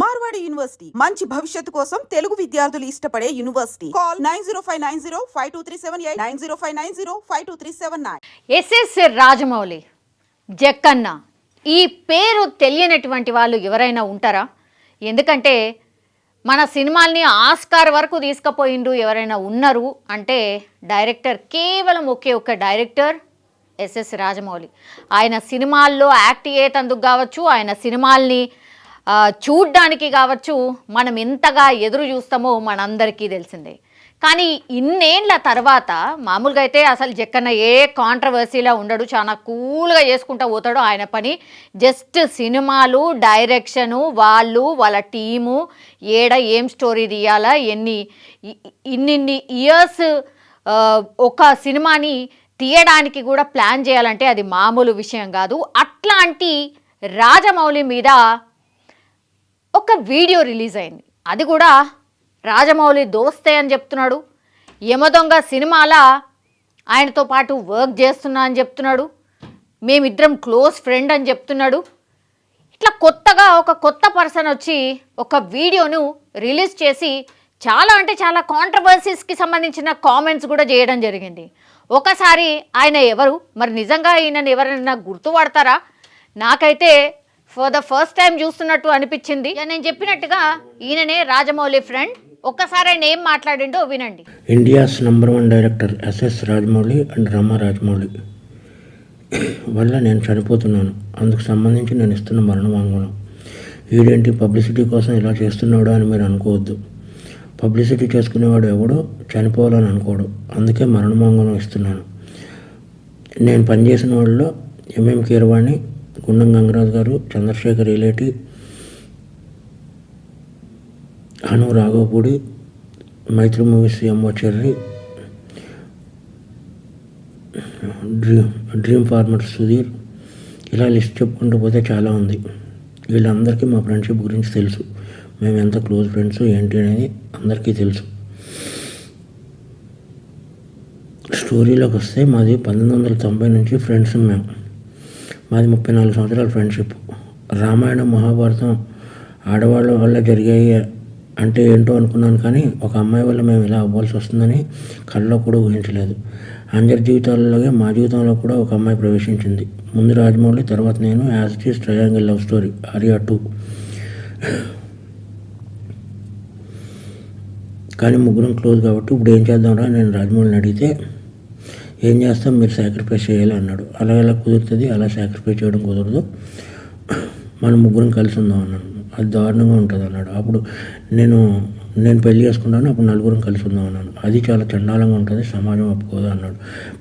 Marwadi university. మంచి భవిష్యత్తు కోసం తెలుగు విద్యార్థులు ఇష్టపడే university. Call nine zero five nine zero five two three seven eight nine zero five nine zero five two three seven nine. SS Rajamouli Jakkanna ఈ పేరు తెలియనటువంటి వాళ్ళు ఎవరైనా ఉంటారా? ఎందుకంటే మన సినిమాల్ని ఆస్కార్ వరకు తీసుకుపోయిండు ఎవరైనా ఉన్నారు అంటే డైరెక్టర్ కేవలం ఒకే ఒక్క డైరెక్టర్ ఎస్ఎస్ రాజమౌళి. ఆయన సినిమాల్లో యాక్ట్ అయ్యేటందుకు కావచ్చు ఆయన సినిమాల్ని చూడ్డానికి కావచ్చు మనం ఎంతగా ఎదురు చూస్తామో మనందరికీ తెలిసిందే. కానీ ఇన్నేళ్ళ తర్వాత మామూలుగా అయితే అసలు జక్కన్న ఏ కాంట్రవర్సీలో ఉండడు చాలా కూల్గా చేసుకుంటూ పోతాడు ఆయన పని. జస్ట్ సినిమాలు డైరెక్షను వాళ్ళు వాళ్ళ టీము ఏడ ఏం స్టోరీ తీయాలా ఎన్ని ఇన్నిన్ని ఇయర్స్ ఒక సినిమాని తీయడానికి కూడా ప్లాన్ చేయాలంటే అది మామూలు విషయం కాదు. అట్లాంటి రాజమౌళి మీద ఒక వీడియో రిలీజ్ అయింది. అది కూడా రాజమౌళి దోస్తే అని చెప్తున్నాడు. యమదొంగ సినిమాల ఆయనతో పాటు వర్క్ చేస్తున్నా అని చెప్తున్నాడు. మేమిద్దరం క్లోజ్ ఫ్రెండ్ అని చెప్తున్నాడు. ఇట్లా కొత్తగా ఒక కొత్త పర్సన్ వచ్చి ఒక వీడియోను రిలీజ్ చేసి చాలా అంటే చాలా కాంట్రవర్సీస్కి సంబంధించిన కామెంట్స్ కూడా చేయడం జరిగింది. ఒకసారి ఆయన ఎవరు? మరి నిజంగా ఈయనని ఎవరైనా గుర్తుపడతారా? నాకైతే ఫర్ ద ఫస్ట్ టైం చూస్తున్నట్టు అనిపించింది. నేను చెప్పినట్టుగా ఈయననే రాజమౌళి ఫ్రెండ్ ఒక్కసారి ఆయన ఏం మాట్లాడిండో వినండి. India's number one director SS Rajamouli and Rama Rajamouli. వల్ల నేను చనిపోతున్నాను. అందుకు సంబంధించి నేను ఇస్తున్న మరణ వాంగ్మూలం వీడేంటి పబ్లిసిటీ కోసం ఇలా చేస్తున్నాడు అని మీరు అనుకోవద్దు. పబ్లిసిటీ చేసుకునేవాడు ఎవడో చనిపోవాలని అనుకోడు. అందుకే మరణ వాంగ్మూలం ఇస్తున్నాను. నేను పనిచేసిన వాళ్ళలో ఎంఎం కీరవాణి కుండం Gangaraju garu Chandrashekhar Yeleti Anu Raghavapudi Mythri movies MO Cherry dream dream farmer Sudheer. ఇలా లిస్ట్ చెప్పుకుంటూ పోతే చాలా ఉంది. వీళ్ళందరికీ మా ఫ్రెండ్షిప్ గురించి తెలుసు. మేము ఎంత క్లోజ్ ఫ్రెండ్స్ ఏంటి అనేది అందరికీ తెలుసు. స్టోరీలోకి వస్తే మాది పంతొమ్మిది వందల తొంభై నుంచి ఫ్రెండ్స్ మేము మాది ముప్పై నాలుగు సంవత్సరాల ఫ్రెండ్షిప్. రామాయణం మహాభారతం ఆడవాళ్ళ వల్ల జరిగాయి అంటే ఏంటో అనుకున్నాను కానీ ఒక అమ్మాయి వల్ల మేము ఇలా అవ్వాల్సి వస్తుందని కళ్ళలో కూడా ఊహించలేదు. అందరి జీవితాలలోనే మా జీవితంలో కూడా ఒక అమ్మాయి ప్రవేశించింది. ముందు రాజమౌళి తర్వాత నేను as teas triangle love story Arya two. కానీ ముగ్గురం క్లోజ్ కాబట్టి ఇప్పుడు ఏం చేద్దాంరా నేను రాజమౌళిని అడిగితే ఏం చేస్తాం? మీరు సాక్రిఫైస్ చేయాలి అన్నాడు. అలా ఎలా కుదురుతుంది? అలా సాక్రిఫైస్ చేయడం కుదరదు. మనం ముగ్గురం కలిసి ఉందాం అన్నాను అది దారుణంగా ఉంటుంది అన్నాడు. అప్పుడు నేను నేను పెళ్ళి చేసుకుంటాను అప్పుడు నలుగురం కలిసి ఉందాం అన్నాను అది చాలా చండాలంగా ఉంటుంది. సమాజం ఒప్పుకోదు అన్నాడు.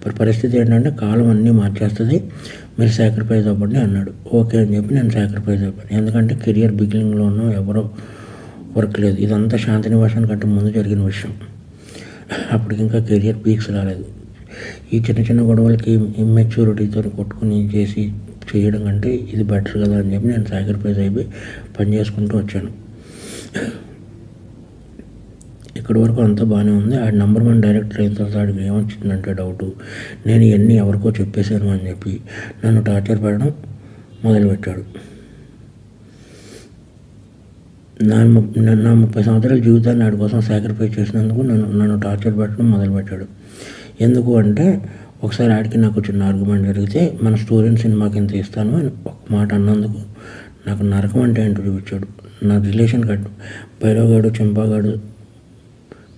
మరి పరిస్థితి ఏంటంటే కాలం అన్నీ మార్చేస్తుంది. మీరు సాక్రిఫైస్ అవ్వండి అన్నాడు. ఓకే అని చెప్పి నేను సాక్రిఫైస్ అవ్వండి ఎందుకంటే కెరియర్ బిగినింగ్లో ఉన్నాం ఎవరో వర్క్ లేదు. ఇదంతా శాంతినివాసానికి కంటే ముందు జరిగిన విషయం. అప్పటికి ఇంకా కెరియర్ పీక్స్ రాలేదు. ఈ చిన్న చిన్న గొడవలకి ఇమ్మెచ్యూరిటీతో కొట్టుకుని చేసి చేయడం కంటే ఇది బెటర్ కదా అని చెప్పి నేను సాక్రిఫైస్ అయిపోయి పని చేసుకుంటూ వచ్చాను. ఇక్కడి వరకు అంతా బాగానే ఉంది. ఆ నెంబర్ వన్ డైరెక్టర్ అయిన తర్వాత ఆడికి ఏమొచ్చిందంటే డౌట్ నేను ఇవన్నీ ఎవరికో చెప్పేశాను అని చెప్పి నన్ను టార్చర్ పెట్టడం మొదలుపెట్టాడు. నా నా ముప్పై సంవత్సరాల జీవితాన్ని ఆడి కోసం సాక్రిఫైస్ చేసినందుకు నన్ను నన్ను టార్చర్ పెట్టడం మొదలుపెట్టాడు. ఎందుకు అంటే ఒకసారి ఆడికి నాకు చిన్న ఆర్గ్యుమెంట్ జరిగితే మన స్టోరీని సినిమాకి ఎంత ఇస్తాను అని ఒక మాట అన్నందుకు. నాకు నరకం అంటే ఏంటో చూపించాడు. నా రిలేషన్ కట్టు భైరవగాడు చెంపాగాడు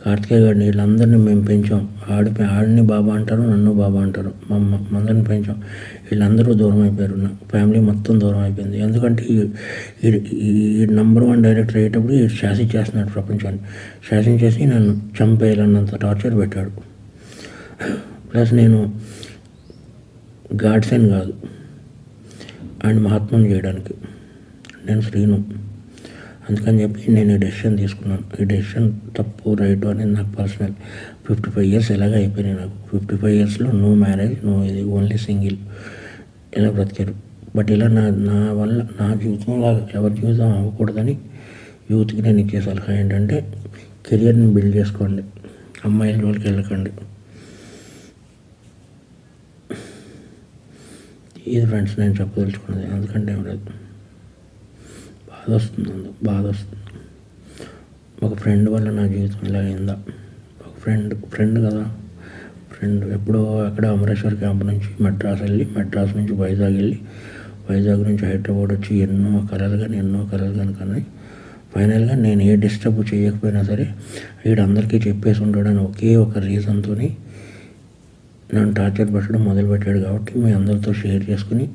కార్తికేయ గారిని వీళ్ళందరినీ మేము పెంచాం. ఆడి ఆడిని బాబా అంటారు నన్ను బాబా అంటారు. మా అందరిని పెంచాం. వీళ్ళందరూ దూరం అయిపోయారు. నా ఫ్యామిలీ మొత్తం దూరం అయిపోయింది. ఎందుకంటే ఈ- ఈ నంబర్ వన్ డైరెక్టర్ అయ్యేటప్పుడు ఈ శాసించేస్తున్నాడు ప్రపంచాన్ని. శాసించేసి నన్ను చంపేయాలన్నంత టార్చర్ పెట్టాడు. ప్లస్ నేను గాడ్సెన్ కాదు. అండ్ మహాత్మను చేయడానికి. నేను శ్రీను. అందుకని చెప్పి నేను ఈ డెసిషన్ తీసుకున్నాను. ఈ డెసిషన్ తప్పు రైట్ అనేది నాకు పర్సనల్ ఫిఫ్టీ ఫైవ్ ఇయర్స్ ఎలాగ అయిపోయినాయి నాకు. ఫిఫ్టీ ఫైవ్ ఇయర్స్లో నో మ్యారేజ్ నో ఇది ఓన్లీ సింగిల్ ఇలా బ్రతికారు? బట్ ఇలా నా నా వల్ల నా జీవితంలో ఎవరి జీవితం అవ్వకూడదని యూత్కి నేను ఇచ్చే సలహా ఏంటంటే కెరియర్ని బిల్డ్ చేసుకోండి. అమ్మాయిల జోలికి వెళ్ళకండి. ఇది ఫ్రెండ్స్ నేను చెప్పదలుచుకున్నది. ఎందుకంటే ఏం లేదు. బాధ వస్తుంది అందుకు బాధ వస్తుంది. ఒక ఫ్రెండ్ వల్ల నా జీవితం ఇలా అయిందా? ఒక ఫ్రెండ్ ఫ్రెండ్ కదా? ఫ్రెండ్ ఎప్పుడో అక్కడ అమరేశ్వర్ క్యాంప్ నుంచి మెడ్రాస్ వెళ్ళి మెడ్రాస్ నుంచి వైజాగ్ వెళ్ళి వైజాగ్ నుంచి హైదరాబాద్ వచ్చి ఎన్నో కలలు కానీ ఎన్నో కలలు కానీ కానీ ఫైనల్గా నేను ఏ డిస్టర్బ్ చేయకపోయినా సరే వీడు అందరికీ చెప్పేసి ఉంటాడని ఒకే ఒక రీజన్తో నన్ను టార్చర్ పెట్టడం మొదలుపెట్టాడు కాబట్టి మీ అందరితో షేర్ చేసుకుని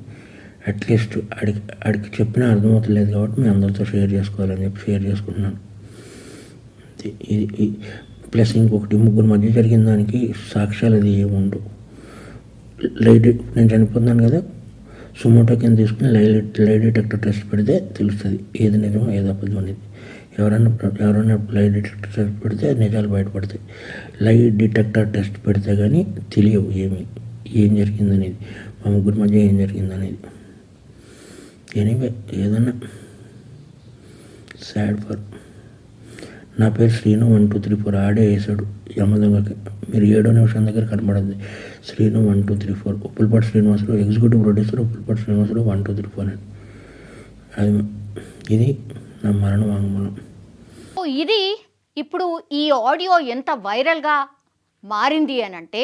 అట్లీస్ట్ అడిగి అడిగి చెప్పినా అర్థమవుతలేదు కాబట్టి మీ అందరితో షేర్ చేసుకోవాలని చెప్పి షేర్ చేసుకుంటున్నాను. ఇది- ప్లస్ ఇంకొకటి ముగ్గురు మధ్య జరిగిన దానికి సాక్ష్యాలు అది ఏమి ఉండవు. లైట్ నేను చనిపోతున్నాను కదా సుమోటో కింద తీసుకుని లై లై డిటెక్టర్ టెస్ట్ పెడితే తెలుస్తుంది ఏది నిజం ఏది అబద్ధం అనేది. ఎవరైనా ఎవరైనా లై డిటెక్టర్ టెస్ట్ పెడితే నిజాలు బయటపడతాయి. లై డిటెక్టర్ టెస్ట్ పెడితే కానీ తెలియవు ఏమి ఏం జరిగిందనేది. మా ముగ్గురు మధ్య ఏం జరిగిందనేది. ఎనీవే ఏదన్నా సాడ్ ఫర్ నా పేరు Srinu one two three four ఆడే వేసాడు. యమదొంగకి మీరు ఏడో నిమిషం దగ్గర కనపడద్ది Srinu one two three four. Uppulapati Srinivasarao executive producer Uppulapati Srinivasarao one two three four అని. అది ఇది. నా మరణ వాంగ్మూలం సో ఇది ఇప్పుడు ఈ ఆడియో ఎంత వైరల్గా మారింది అని అంటే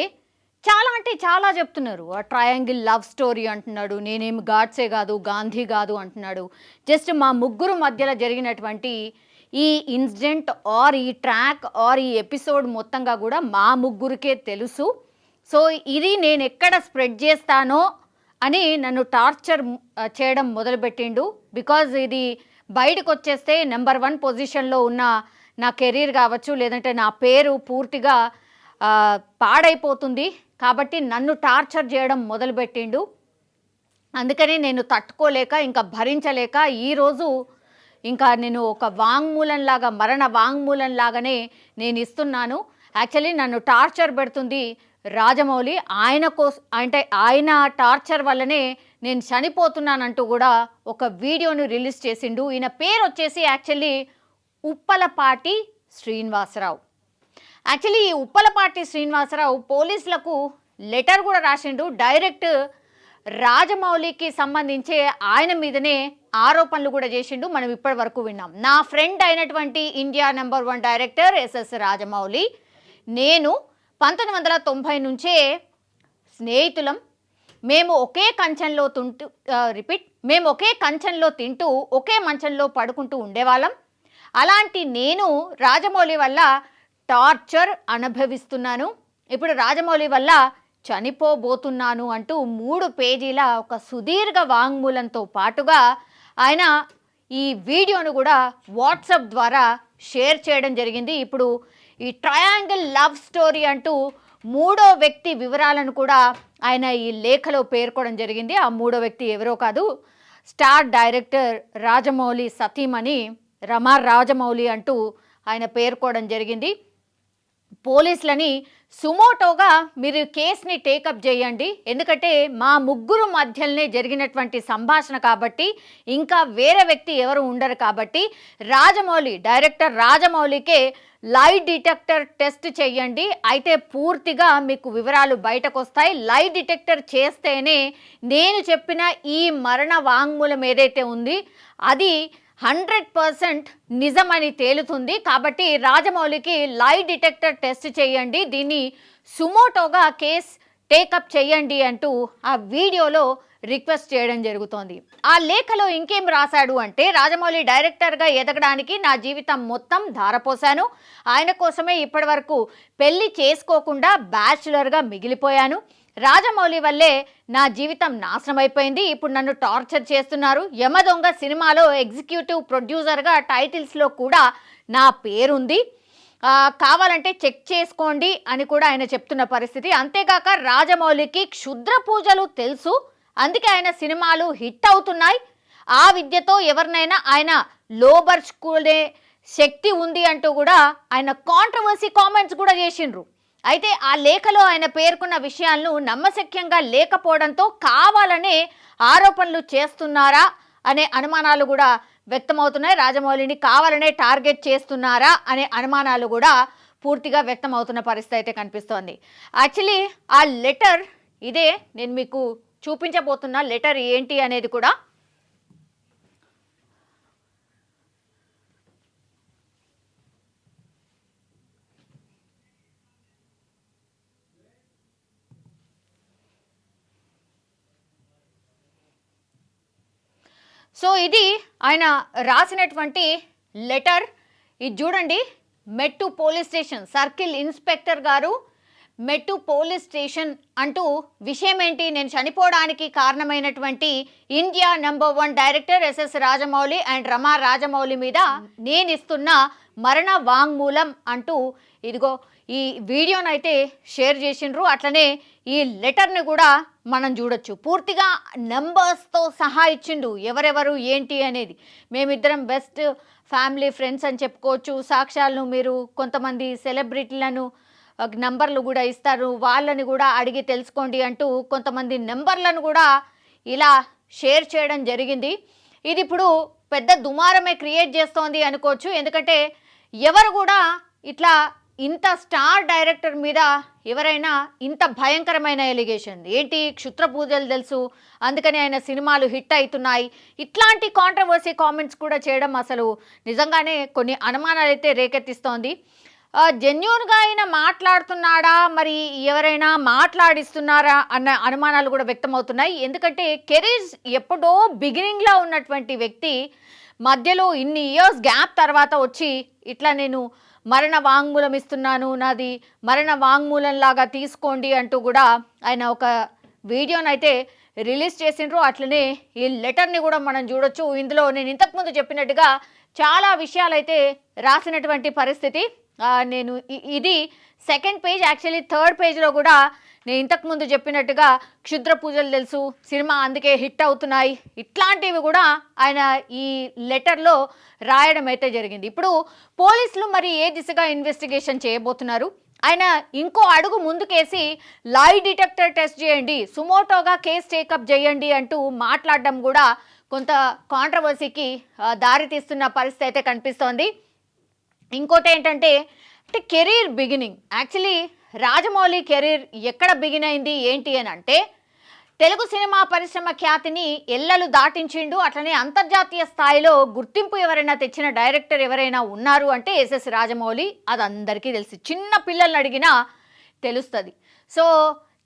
చాలా అంటే చాలా చెప్తున్నారు. ఆ ట్రయాంగిల్ లవ్ స్టోరీ అంటున్నాడు నేనేమి గాడ్సే కాదు గాంధీ కాదు అంటున్నాడు. జస్ట్ మా ముగ్గురు మధ్యలో జరిగినటువంటి ఈ ఇన్సిడెంట్ ఆర్ ఈ ట్రాక్ ఆర్ ఈ ఎపిసోడ్ మొత్తంగా కూడా మా ముగ్గురికే తెలుసు. సో ఇది నేను ఎక్కడ స్ప్రెడ్ చేస్తానో అని నన్ను టార్చర్ చేయడం మొదలుపెట్టిండు. బికాజ్ ఇది బయటకు వచ్చేస్తే నెంబర్ వన్ పొజిషన్లో ఉన్న నా కెరీర్ కావచ్చు లేదంటే నా పేరు పూర్తిగా పాడైపోతుంది. కాబట్టి నన్ను టార్చర్ చేయడం మొదలుపెట్టిండు. అందుకని నేను తట్టుకోలేక ఇంకా భరించలేక ఈరోజు ఇంకా నేను ఒక వాంగ్మూలం లాగా మరణ వాంగ్మూలం లాగానే నేను ఇస్తున్నాను. యాక్చువల్లీ నన్ను టార్చర్ పెడుతుంది రాజమౌళి. ఆయన కోస అంటే ఆయన టార్చర్ వల్లనే నేను చనిపోతున్నానంటూ కూడా ఒక వీడియోను రిలీజ్ చేసిండు. ఈయన పేరు వచ్చేసి యాక్చువల్లీ ఉప్పలపాటి శ్రీనివాసరావు. యాక్చువల్లీ ఈ ఉప్పలపాటి శ్రీనివాసరావు పోలీసులకు లెటర్ కూడా రాసిండు. డైరెక్ట్ రాజమౌళికి సంబంధించే ఆయన మీదనే ఆరోపణలు కూడా చేసిండు. మనం ఇప్పటి వరకు విన్నాం. నా ఫ్రెండ్ అయినటువంటి India number one director SS Rajamouli నేను పంతొమ్మిది వందల తొంభై నుంచే స్నేహితులం. మేము ఒకే కంచంలో తింటూ రిపీట్ మేము ఒకే కంచంలో తింటూ ఒకే మంచంలో పడుకుంటూ ఉండేవాళ్ళం. అలాంటి నేను రాజమౌళి వల్ల టార్చర్ అనుభవిస్తున్నాను. ఇప్పుడు రాజమౌళి వల్ల చనిపోబోతున్నాను అంటూ మూడు పేజీల ఒక సుదీర్ఘ వాంగ్మూలంతో పాటుగా ఆయన ఈ వీడియోను కూడా వాట్సాప్ ద్వారా షేర్ చేయడం జరిగింది. ఇప్పుడు ఈ ట్రయాంగిల్ లవ్ స్టోరీ అంటూ మూడో వ్యక్తి వివరాలను కూడా ఆయన ఈ లేఖలో పేర్కోవడం జరిగింది. ఆ మూడో వ్యక్తి ఎవరో కాదు స్టార్ డైరెక్టర్ రాజమౌళి సతీమణి రమా రాజమౌళి అంటూ ఆయన పేర్కోవడం జరిగింది. పోలీసులని సుమోటోగా మీరు కేసుని టేకప్ చేయండి. ఎందుకంటే మా ముగ్గురు మధ్యలోనే జరిగినటువంటి సంభాషణ కాబట్టి ఇంకా వేరే వ్యక్తి ఎవరు ఉండరు కాబట్టి Rajamouli director రాజమౌళికే lie detector test చేయండి. అయితే పూర్తిగా మీకు వివరాలు బయటకు వస్తాయి లై డిటెక్టర్ చేస్తేనే నేను చెప్పిన ఈ మరణ వాంగ్మూలం ఏదైతే ఉంది అది హండ్రెడ్ పర్సెంట్ నిజమని తేలుతుంది. కాబట్టి రాజమౌళికి లై డిటెక్టర్ టెస్ట్ చేయండి. దీన్ని సుమోటోగా కేస్ టేకప్ చేయండి అంటూ ఆ వీడియోలో రిక్వెస్ట్ చేయడం జరుగుతోంది. ఆ లేఖలో ఇంకేం రాశాడు అంటే రాజమౌళి డైరెక్టర్గా ఎదగడానికి నా జీవితం మొత్తం ధారపోశాను. ఆయన కోసమే ఇప్పటి వరకు పెళ్ళి చేసుకోకుండా బ్యాచులర్గా మిగిలిపోయాను. రాజమౌళి వల్లే నా జీవితం నాశనం అయిపోయింది ఇప్పుడు నన్ను టార్చర్ చేస్తున్నారు. యమదొంగ సినిమాలో ఎగ్జిక్యూటివ్ ప్రొడ్యూసర్గా టైటిల్స్లో కూడా నా పేరుంది. కావాలంటే చెక్ చేసుకోండి అని కూడా ఆయన చెప్తున్న పరిస్థితి. అంతేకాక రాజమౌళికి క్షుద్ర పూజలు తెలుసు. అందుకే ఆయన సినిమాలు హిట్ అవుతున్నాయి. ఆ విద్యతో ఎవరినైనా ఆయన లోబర్చుకునే శక్తి ఉంది అంటూ కూడా ఆయన కాంట్రవర్సీ కామెంట్స్ కూడా చేసిండ్రు. అయితే ఆ లేఖలో ఆయన పేర్కొన్న విషయాలను నమ్మశక్యంగా లేకపోవడంతో కావాలనే ఆరోపణలు చేస్తున్నారా అనే అనుమానాలు కూడా వ్యక్తమవుతున్నాయి. రాజమౌళిని కావాలనే టార్గెట్ చేస్తున్నారా అనే అనుమానాలు కూడా పూర్తిగా వ్యక్తమవుతున్న పరిస్థితి అయితే కనిపిస్తోంది. యాక్చువల్లీ ఆ లెటర్ ఇదే నేను మీకు చూపించబోతున్న లెటర్ ఏంటి అనేది కూడా సో ఇది ఆయన రాసినటువంటి లెటర్. ఇది చూడండి మెట్టు పోలీస్ స్టేషన్ సర్కిల్ ఇన్స్పెక్టర్ గారు మెట్టు పోలీస్ స్టేషన్ అంటూ విషయం ఏంటి నేను చనిపోవడానికి కారణమైనటువంటి India number one director SS Rajamouli and Rama Rajamouli మీద నేను ఇస్తున్న మరణ వాంగ్మూలం అంటూ ఇదిగో ఈ వీడియోనైతే షేర్ చేసిండ్రు. అట్లనే ఈ లెటర్ని కూడా మనం చూడొచ్చు. పూర్తిగా నెంబర్స్తో సహా ఇచ్చిండు. ఎవరెవరు ఏంటి అనేది. మేమిద్దరం బెస్ట్ ఫ్యామిలీ ఫ్రెండ్స్ అని చెప్పుకోవచ్చు. సాక్ష్యాలను మీరు కొంతమంది సెలబ్రిటీలను నంబర్లు కూడా ఇస్తారు. వాళ్ళని కూడా అడిగి తెలుసుకోండి అంటూ కొంతమంది నెంబర్లను కూడా ఇలా షేర్ చేయడం జరిగింది. ఇది ఇప్పుడు పెద్ద దుమారమే క్రియేట్ చేస్తోంది అనుకోవచ్చు. ఎందుకంటే ఎవరు కూడా ఇట్లా ఇంత స్టార్ డైరెక్టర్ మీద ఎవరైనా ఇంత భయంకరమైన ఎలిగేషన్ ఏంటి? క్షుద్ర పూజలు తెలుసు. అందుకని ఆయన సినిమాలు హిట్ అవుతున్నాయి. ఇట్లాంటి కాంట్రవర్సీ కామెంట్స్ కూడా చేయడం అసలు నిజంగానే కొన్ని అనుమానాలు అయితే రేకెత్తిస్తోంది జెన్యున్గా ఆయన మాట్లాడుతున్నాడా? మరి ఎవరైనా మాట్లాడిస్తున్నారా? అన్న అనుమానాలు కూడా వ్యక్తమవుతున్నాయి. ఎందుకంటే కెరీర్ ఎప్పుడో బిగినింగ్లో ఉన్నటువంటి వ్యక్తి మధ్యలో ఇన్ని ఇయర్స్ గ్యాప్ తర్వాత వచ్చి ఇట్లా నేను మరణ వాంగ్మూలం ఇస్తున్నాను నాది మరణ వాంగ్మూలం లాగా తీసుకోండి అంటూ కూడా ఆయన ఒక వీడియోనైతే రిలీజ్ చేసిండ్రు. అట్లనే ఈ లెటర్ని కూడా మనం చూడొచ్చు. ఇందులో నేను ఇంతకుముందు చెప్పినట్టుగా చాలా విషయాలైతే రాసినటువంటి పరిస్థితి. నేను ఇది సెకండ్ పేజ్ యాక్చువల్లీ థర్డ్ పేజ్లో కూడా నేను ఇంతకుముందు చెప్పినట్టుగా క్షుద్ర పూజలు తెలుసు సినిమా అందుకే హిట్ అవుతున్నాయి. ఇట్లాంటివి కూడా ఆయన ఈ లెటర్లో రాయడం అయితే జరిగింది. ఇప్పుడు పోలీసులు మరి ఏ దిశగా ఇన్వెస్టిగేషన్ చేయబోతున్నారు? ఆయన ఇంకో అడుగు ముందుకేసి లై డిటెక్టర్ టెస్ట్ చేయండి సుమోటోగా కేసు టేకప్ చేయండి అంటూ మాట్లాడడం కూడా కొంత కాంట్రవర్సీకి దారితీస్తున్న పరిస్థితి అయితే కనిపిస్తోంది. ఇంకోటి ఏంటంటే అంటే career beginning actually Rajamouli career ఎక్కడ బిగిన్ అయింది ఏంటి అని అంటే తెలుగు సినిమా పరిశ్రమ ఖ్యాతిని ఎల్లలు దాటించిండు. అట్లనే అంతర్జాతీయ స్థాయిలో గుర్తింపు ఎవరైనా తెచ్చిన డైరెక్టర్ ఎవరైనా ఉన్నారు అంటే ఎస్ఎస్ రాజమౌళి. అది అందరికీ తెలుసు. చిన్న పిల్లల్ని అడిగినా తెలుస్తుంది. సో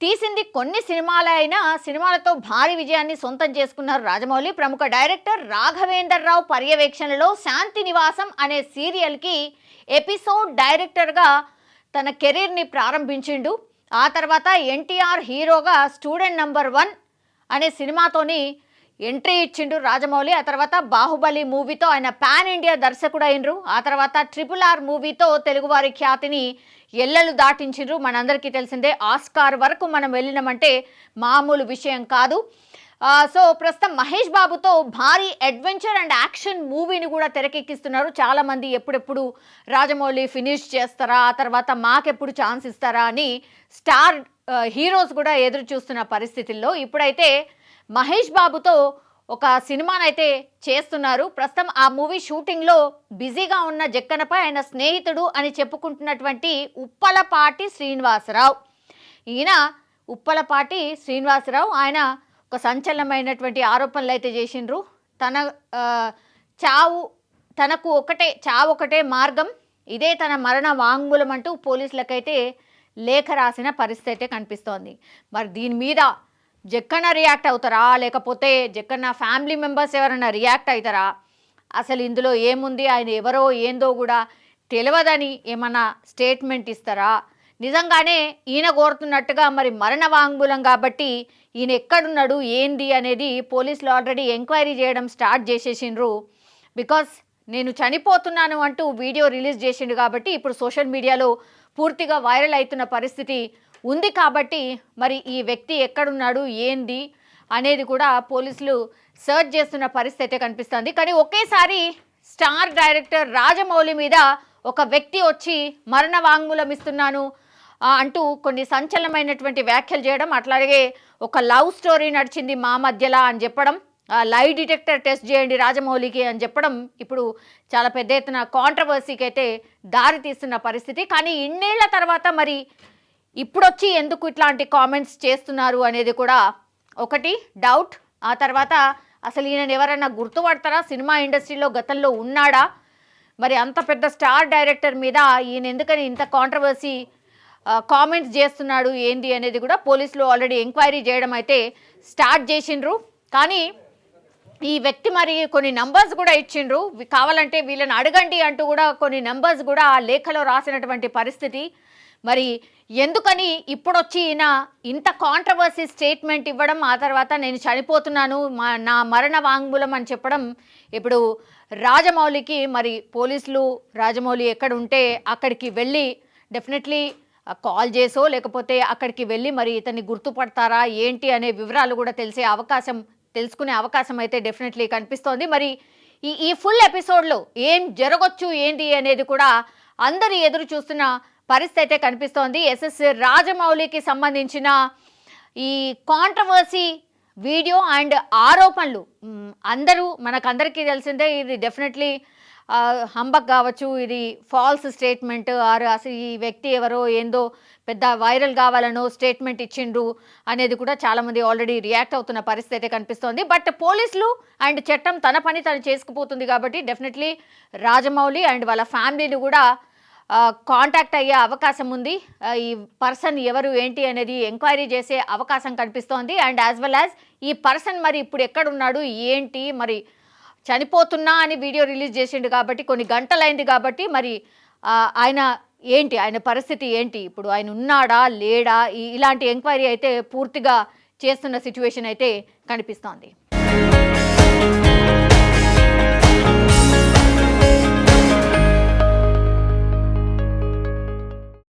తీసింది కొన్ని సినిమాలైనా సినిమాలతో భారీ విజయాన్ని సొంతం చేసుకున్నారు రాజమౌళి. ప్రముఖ డైరెక్టర్ రాఘవేందర్ రావు పర్యవేక్షణలో శాంతి నివాసం అనే సీరియల్కి ఎపిసోడ్ డైరెక్టర్గా తన కెరీర్ని ప్రారంభించిండు. ఆ తర్వాత ఎన్టీఆర్ హీరోగా స్టూడెంట్ నంబర్ వన్ అనే సినిమాతోని ఎంట్రీ ఇచ్చిండు రాజమౌళి. ఆ తర్వాత బాహుబలి మూవీతో ఆయన పాన్ ఇండియా దర్శకుడు అయినరు ఆ తర్వాత ట్రిపుల్ ఆర్ మూవీతో తెలుగువారి ఖ్యాతిని ఎల్లలు దాటించిండ్రు. మనందరికీ తెలిసిందే ఆస్కార్ వరకు మనం వెళ్ళినామంటే మామూలు విషయం కాదు. సో ప్రస్తుతం మహేష్ బాబుతో భారీ అడ్వెంచర్ అండ్ యాక్షన్ మూవీని కూడా తెరకెక్కిస్తున్నారు. చాలామంది ఎప్పుడెప్పుడు రాజమౌళి ఫినిష్ చేస్తారా? ఆ తర్వాత మాకెప్పుడు ఛాన్స్ ఇస్తారా? అని స్టార్ హీరోస్ కూడా ఎదురు చూస్తున్న పరిస్థితుల్లో ఇప్పుడైతే మహేష్ బాబుతో ఒక సినిమానైతే చేస్తున్నారు. ప్రస్తుతం ఆ మూవీ షూటింగ్లో బిజీగా ఉన్న జక్కనపై ఆయన స్నేహితుడు అని చెప్పుకుంటున్నటువంటి ఉప్పలపాటి శ్రీనివాసరావు. ఈయన ఉప్పలపాటి శ్రీనివాసరావు ఆయన ఒక సంచలనమైనటువంటి ఆరోపణలు అయితే చేసిండ్రు. తన చావు తనకు ఒకటే చావు ఒకటే మార్గం ఇదే తన మరణ వాంగ్మూలం అంటూ పోలీసులకైతే లేఖ రాసిన పరిస్థితి అయితే కనిపిస్తోంది. మరి దీని మీద జక్కన్న రియాక్ట్ అవుతారా? లేకపోతే జక్కన్న ఫ్యామిలీ మెంబర్స్ ఎవరైనా రియాక్ట్ అవుతారా అసలు ఇందులో ఏముంది? ఆయన ఎవరో ఏందో కూడా తెలియదని ఏమన్నా స్టేట్మెంట్ ఇస్తారా? నిజంగానే ఈయన కోరుతున్నట్టుగా మరి మరణ వాంగ్మూలం కాబట్టి ఈయన ఎక్కడున్నాడు ఏంది అనేది పోలీసులు ఆల్రెడీ ఎంక్వైరీ చేయడం స్టార్ట్ చేసేసిండ్రు. బికాస్ నేను చనిపోతున్నాను అంటూ వీడియో రిలీజ్ చేసిండు కాబట్టి ఇప్పుడు సోషల్ మీడియాలో పూర్తిగా వైరల్ అవుతున్న పరిస్థితి ఉంది కాబట్టి మరి ఈ వ్యక్తి ఎక్కడున్నాడు ఏంది అనేది కూడా పోలీసులు సర్చ్ చేస్తున్న పరిస్థితి కనిపిస్తుంది. కానీ ఒకేసారి స్టార్ డైరెక్టర్ రాజమౌళి మీద ఒక వ్యక్తి వచ్చి మరణ వాంగ్మూలం ఇస్తున్నాను అంటూ కొన్ని సంచలనమైనటువంటి వ్యాఖ్యలు చేయడం అట్లాగే ఒక లవ్ స్టోరీ నడిచింది మా మధ్యలా అని చెప్పడం లై డిటెక్టర్ టెస్ట్ చేయండి రాజమౌళికి అని చెప్పడం ఇప్పుడు చాలా పెద్ద ఎత్తున కాంట్రవర్సీకి అయితే దారి తీస్తున్న పరిస్థితి. కానీ ఇన్నేళ్ళ తర్వాత మరి ఇప్పుడొచ్చి ఎందుకు ఇట్లాంటి కామెంట్స్ చేస్తున్నారు అనేది కూడా ఒకటి డౌట్ ఆ తర్వాత అసలు ఈయన ఎవరైనా గుర్తుపడతారా? సినిమా ఇండస్ట్రీలో గతంలో ఉన్నాడా? మరి అంత పెద్ద స్టార్ డైరెక్టర్ మీద ఈయన ఎందుకని ఇంత కాంట్రవర్సీ కామెంట్స్ చేస్తున్నాడు ఏంది అనేది కూడా పోలీసులు ఆల్రెడీ ఎంక్వైరీ చేయడం అయితే స్టార్ట్ చేసిండ్రు. కానీ ఈ వ్యక్తి మరి కొన్ని నంబర్స్ కూడా ఇచ్చిండ్రు. కావాలంటే వీళ్ళని అడగండి అంటూ కూడా కొన్ని నంబర్స్ కూడా ఆ లేఖలో రాసినటువంటి పరిస్థితి. మరి ఎందుకని ఇప్పుడొచ్చి ఈయన ఇంత కాంట్రవర్సీ స్టేట్మెంట్ ఇవ్వడం ఆ తర్వాత నేను చనిపోతున్నాను మా నా మరణ వాంగ్మూలం అని చెప్పడం ఇప్పుడు రాజమౌళికి మరి పోలీసులు రాజమౌళి ఎక్కడ ఉంటే అక్కడికి వెళ్ళి డెఫినెట్లీ కాల్ చేసో లేకపోతే అక్కడికి వెళ్ళి మరి ఇతన్ని గుర్తుపడతారా ఏంటి అనే వివరాలు కూడా తెలిసే అవకాశం తెలుసుకునే అవకాశం అయితే డెఫినెట్లీ కనిపిస్తోంది. మరి ఈ ఈ ఫుల్ ఎపిసోడ్లో ఏం జరగొచ్చు ఏంటి అనేది కూడా అందరు ఎదురు చూస్తున్న పరిస్థితి అయితే కనిపిస్తోంది. ఎస్ఎస్ రాజమౌళికి సంబంధించిన ఈ కాంట్రవర్సీ వీడియో అండ్ ఆరోపణలు అందరూ మనకందరికీ తెలిసిందే ఇది డెఫినెట్లీ హంబక్ కావచ్చు ఇది ఫాల్స్ స్టేట్మెంట్ ఆర్ అసలు ఈ వ్యక్తి ఎవరో ఏందో పెద్ద వైరల్ కావాలనో స్టేట్మెంట్ ఇచ్చిండ్రు అనేది కూడా చాలామంది ఆల్రెడీ రియాక్ట్ అవుతున్న పరిస్థితి అయితే కనిపిస్తోంది. బట్ పోలీసులు అండ్ చట్టం తన పని తను చేసుకుపోతుంది కాబట్టి డెఫినెట్లీ రాజమౌళి అండ్ వాళ్ళ ఫ్యామిలీని కూడా కాంటాక్ట్ అయ్యే అవకాశం ఉంది. ఈ పర్సన్ ఎవరు ఏంటి అనేది ఎంక్వైరీ చేసే అవకాశం కనిపిస్తోంది. అండ్ యాజ్ వెల్ యాజ్ ఈ పర్సన్ మరి ఇప్పుడు ఎక్కడున్నాడు ఏంటి మరి చనిపోతున్నా అని వీడియో రిలీజ్ చేసిండు కాబట్టి కొన్ని గంటలైంది కాబట్టి మరి ఆయన ఏంటి? ఆయన పరిస్థితి ఏంటి? ఇప్పుడు ఆయన ఉన్నాడా? లేడా? ఇలాంటి ఎంక్వైరీ అయితే పూర్తిగా చేస్తున్న సిచ్యువేషన్ అయితే కనిపిస్తోంది.